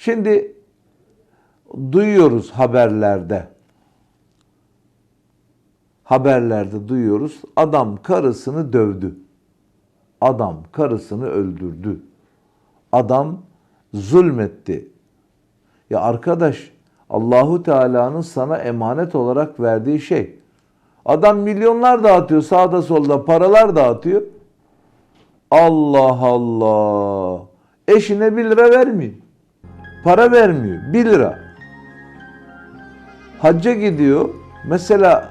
Şimdi duyuyoruz haberlerde. Haberlerde duyuyoruz. Adam karısını dövdü. Adam karısını öldürdü. Adam zulmetti. Ya arkadaş Allahu Teala'nın sana emanet olarak verdiği şey. Adam milyonlar dağıtıyor sağda solda paralar dağıtıyor. Allah Allah. Eşine bir lira vermiyor. Para vermiyor. Bir lira. Hacca gidiyor. Mesela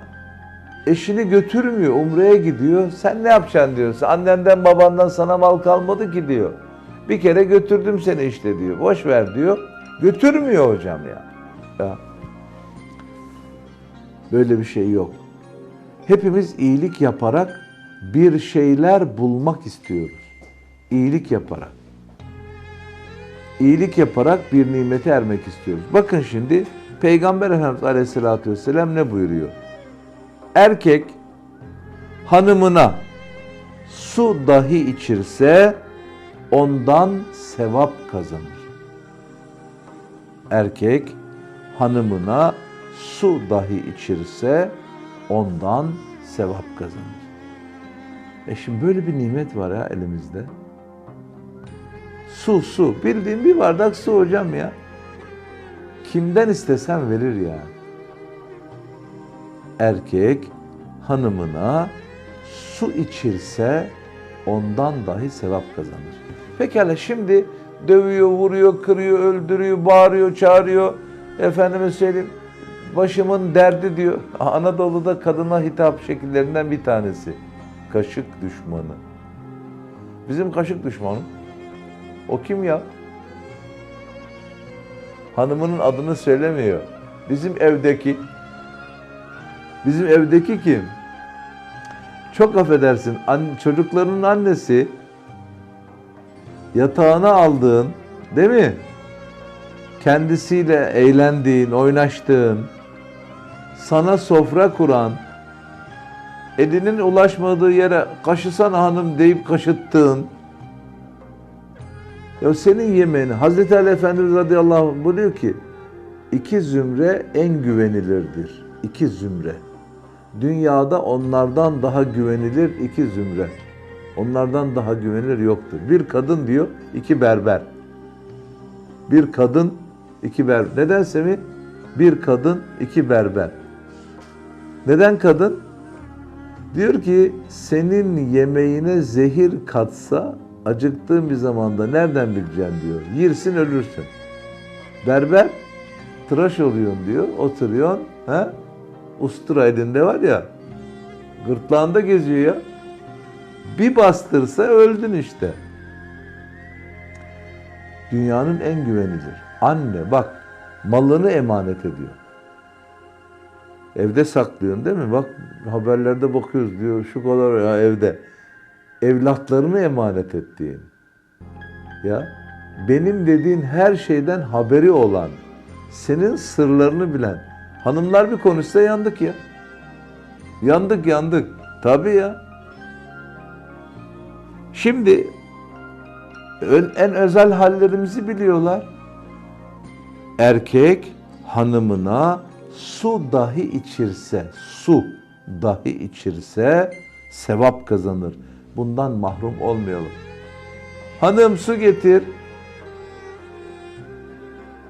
eşini götürmüyor. Umre'ye gidiyor. Sen ne yapacaksın diyorsun. Annenden babandan sana mal kalmadı ki diyor. Bir kere götürdüm seni işte diyor. Boş ver diyor. Götürmüyor hocam ya. ya. Böyle bir şey yok. Hepimiz iyilik yaparak bir şeyler bulmak istiyoruz. İyilik yaparak. İyilik yaparak bir nimete ermek istiyoruz. Bakın şimdi Peygamber Efendimiz Aleyhisselatü Vesselam ne buyuruyor? Erkek hanımına su dahi içirse ondan sevap kazanır. Erkek hanımına su dahi içirse ondan sevap kazanır. E şimdi böyle bir nimet var ya elimizde. Su su. Bildiğin bir bardak su hocam ya. Kimden istesen verir ya. Erkek hanımına su içirse ondan dahi sevap kazanır. Pekala şimdi dövüyor, vuruyor, kırıyor, öldürüyor, bağırıyor, çağırıyor. Efendime söyleyeyim başımın derdi diyor. Anadolu'da kadına hitap şekillerinden bir tanesi. Kaşık düşmanı. Bizim kaşık düşmanı. O kim ya? Hanımının adını söylemiyor. Bizim evdeki. Bizim evdeki kim? Çok affedersin. Çocuklarının annesi yatağına aldığın, değil mi? Kendisiyle eğlendiğin, oynaştığın, sana sofra kuran, elinin ulaşmadığı yere kaşısana hanım deyip kaşıttığın, ya senin yemeğini Hazreti Ali Efendimiz radıyallahu anh buyuruyor ki iki zümre en güvenilirdir. İki zümre. Dünyada onlardan daha güvenilir iki zümre. Onlardan daha güvenilir yoktur. Bir kadın diyor, iki berber. Bir kadın, iki berber. Nedense mi? Bir kadın, iki berber. Neden kadın? Diyor ki senin yemeğine zehir katsa acıktığın bir zamanda nereden bileceksin diyor. Yersin ölürsün. Berber tıraş oluyorsun diyor. Oturuyorsun. He? Ustura elinde var ya. Gırtlağında geziyor ya. Bir bastırsa öldün işte. Dünyanın en güvenilir. Anne bak malını emanet ediyor. Evde saklıyorsun değil mi? Bak haberlerde bakıyoruz diyor şu kadar ya evde. Evlatlarını emanet ettiğin. Ya benim dediğin her şeyden haberi olan, senin sırlarını bilen. Hanımlar bir konuşsa yandık ya. Yandık yandık. Tabii ya. Şimdi en özel hallerimizi biliyorlar. Erkek hanımına su dahi içirse, su dahi içirse sevap kazanır. Bundan mahrum olmayalım. Hanım su getir.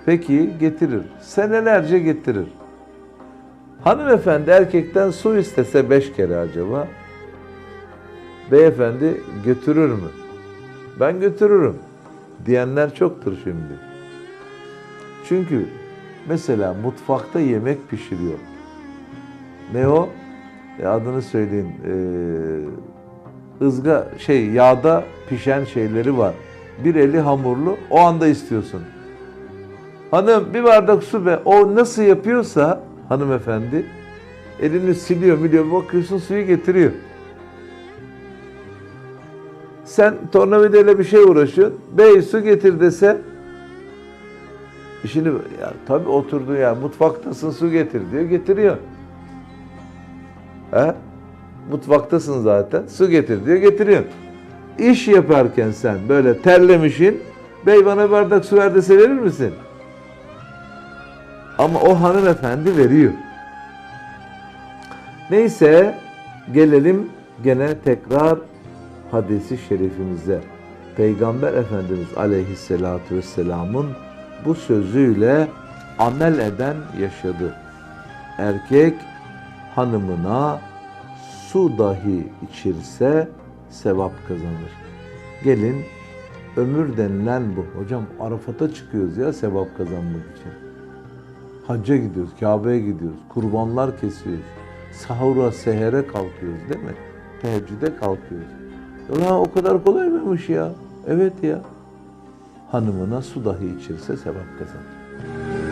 Peki getirir. Senelerce getirir. Hanımefendi erkekten su istese beş kere acaba? Beyefendi götürür mü? Ben götürürüm diyenler çoktur şimdi. Çünkü mesela mutfakta yemek pişiriyor. Ne o? E adını söyleyin. Ee, ızga şey yağda pişen şeyleri var. Bir eli hamurlu o anda istiyorsun. Hanım bir bardak su be. O nasıl yapıyorsa hanımefendi elini siliyor miliyor bakıyorsun suyu getiriyor. Sen tornavidayla bir şey uğraşıyorsun. Bey su getir dese işini ya tabii oturdu ya mutfaktasın su getir diyor getiriyor. He? Mutfaktasın zaten. Su getir diyor getiriyor. İş yaparken sen böyle terlemişin bey bana bardak su ver dese verir misin? Ama o hanımefendi veriyor. Neyse gelelim gene tekrar hadisi şerifimize. Peygamber Efendimiz Aleyhisselatü Vesselam'ın bu sözüyle amel eden yaşadı. Erkek hanımına su dahi içirse sevap kazanır. Gelin ömür denilen bu. Hocam Arafat'a çıkıyoruz ya sevap kazanmak için. Hacca gidiyoruz, Kabe'ye gidiyoruz, kurbanlar kesiyoruz. Sahura, sehere kalkıyoruz değil mi? Teheccüde kalkıyoruz. Ulan o kadar kolay mıymış ya? Evet ya. Hanımına su dahi içirse sevap kazanır.